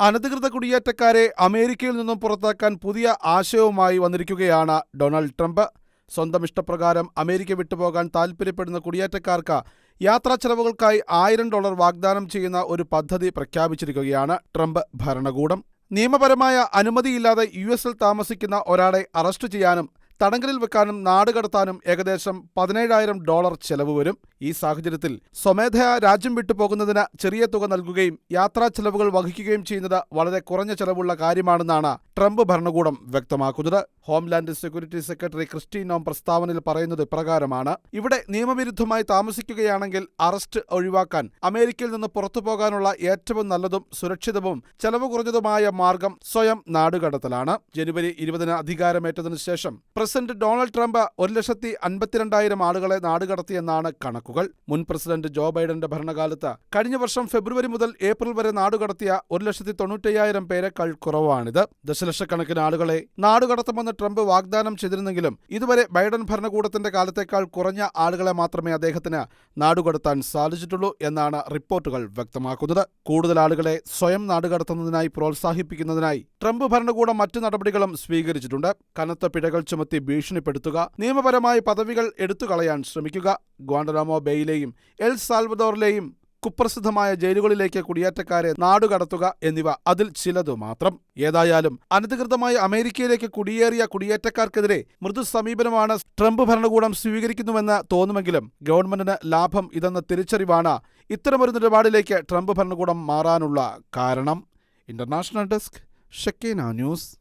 അനധികൃത കുടിയേറ്റക്കാരെ അമേരിക്കയിൽ നിന്നും പുറത്താക്കാൻ പുതിയ ആശയവുമായി വന്നിരിക്കുകയാണ് ഡൊണാൾഡ് ട്രംപ്. സ്വന്തം ഇഷ്ടപ്രകാരം അമേരിക്ക വിട്ടുപോകാൻ താൽപ്പര്യപ്പെടുന്ന കുടിയേറ്റക്കാർക്ക് യാത്രാ ചെലവുകൾക്കായി ആയിരം ഡോളർ വാഗ്ദാനം ചെയ്യുന്ന ഒരു പദ്ധതി പ്രഖ്യാപിച്ചിരിക്കുകയാണ് ട്രംപ് ഭരണകൂടം. നിയമപരമായ അനുമതിയില്ലാതെ യു എസിൽ താമസിക്കുന്ന ഒരാളെ അറസ്റ്റ് ചെയ്യാനും തടങ്കലിൽ വെക്കാനും നാടുകടത്താനും ഏകദേശം പതിനേഴായിരം ഡോളർ ചെലവ് വരും. ഈ സാഹചര്യത്തിൽ സ്വമേധയാ രാജ്യം വിട്ടു പോകുന്നതിന് ചെറിയ തുക നൽകുകയും യാത്രാ ചെലവുകൾ വഹിക്കുകയും ചെയ്യുന്നത് വളരെ കുറഞ്ഞ ചെലവുള്ള കാര്യമാണെന്നാണ് ട്രംപ് ഭരണകൂടം വ്യക്തമാക്കുന്നത്. ഹോംലാൻഡ് സെക്യൂരിറ്റി സെക്രട്ടറി ക്രിസ്റ്റീനോം പ്രസ്താവനയിൽ പറയുന്നത് ഇപ്രകാരമാണ്. ഇവിടെ നിയമവിരുദ്ധമായി താമസിക്കുകയാണെങ്കിൽ അറസ്റ്റ് ഒഴിവാക്കാൻ അമേരിക്കയിൽ നിന്ന് പുറത്തു പോകാനുള്ള ഏറ്റവും നല്ലതും സുരക്ഷിതവും ചെലവ് കുറഞ്ഞതുമായ മാർഗം സ്വയം നാടുകടത്തലാണ് ജനുവരി ഇരുപതിന് അധികാരമേറ്റതിനു ശേഷം പ്രസിഡന്റ് ഡൊണാൾഡ് ട്രംപ് ഒരു ലക്ഷത്തി അൻപത്തിരണ്ടായിരം ആളുകളെ നാടുകടത്തിയെന്നാണ് കണക്കുകൾ. മുൻ പ്രസിഡന്റ് ജോ ബൈഡന്റെ ഭരണകാലത്ത് കഴിഞ്ഞ വർഷം ഫെബ്രുവരി മുതൽ ഏപ്രിൽ വരെ നാടുകടത്തിയ ഒരു ലക്ഷത്തി തൊണ്ണൂറ്റയ്യായിരം പേരെക്കാൾ കുറവാണിത്. ദശലക്ഷക്കണക്കിന് ആളുകളെ നാടുകടത്തുമെന്ന് ട്രംപ് വാഗ്ദാനം ചെയ്തിരുന്നെങ്കിലും ഇതുവരെ ബൈഡൻ ഭരണകൂടത്തിന്റെ കാലത്തേക്കാൾ കുറഞ്ഞ ആളുകളെ മാത്രമേ അദ്ദേഹത്തിന് നാടുകടത്താൻ സാധിച്ചിട്ടുള്ളൂ എന്നാണ് റിപ്പോർട്ടുകൾ വ്യക്തമാക്കുന്നത്. കൂടുതൽ ആളുകളെ സ്വയം നാടുകടത്തുന്നതിനായി പ്രോത്സാഹിപ്പിക്കുന്നതിനായി ട്രംപ് ഭരണകൂടം മറ്റു നടപടികളും സ്വീകരിച്ചിട്ടുണ്ട്. കനത്ത പിഴകൾ ചുമത്തി ഭീഷണിപ്പെടുത്തുക നിയമപരമായി പദവികൾ എടുത്തുകളയാൻ ശ്രമിക്കുക. ഗ്വാണ്ടനാമോ ബേയിലെയും എൽ സാൽവദോറിലെയും കുപ്രസിദ്ധമായ ജയിലുകളിലേക്ക് കുടിയേറ്റക്കാരെ നാടുകടത്തുക എന്നിവ അതിൽ ചിലതു മാത്രം. ഏതായാലും അനധികൃതമായി അമേരിക്കയിലേക്ക് കുടിയേറിയ കുടിയേറ്റക്കാർക്കെതിരെ മൃദു സമീപനമാണ് ട്രംപ് ഭരണകൂടം സ്വീകരിക്കുന്നുവെന്ന് തോന്നുമെങ്കിലും ഗവൺമെന്റിന് ലാഭം ഇതെന്ന തിരിച്ചറിവാണ് ഇത്തരമൊരു നിലപാടിലേക്ക് ട്രംപ് ഭരണകൂടം മാറാനുള്ള കാരണം. International desk Shakeena news.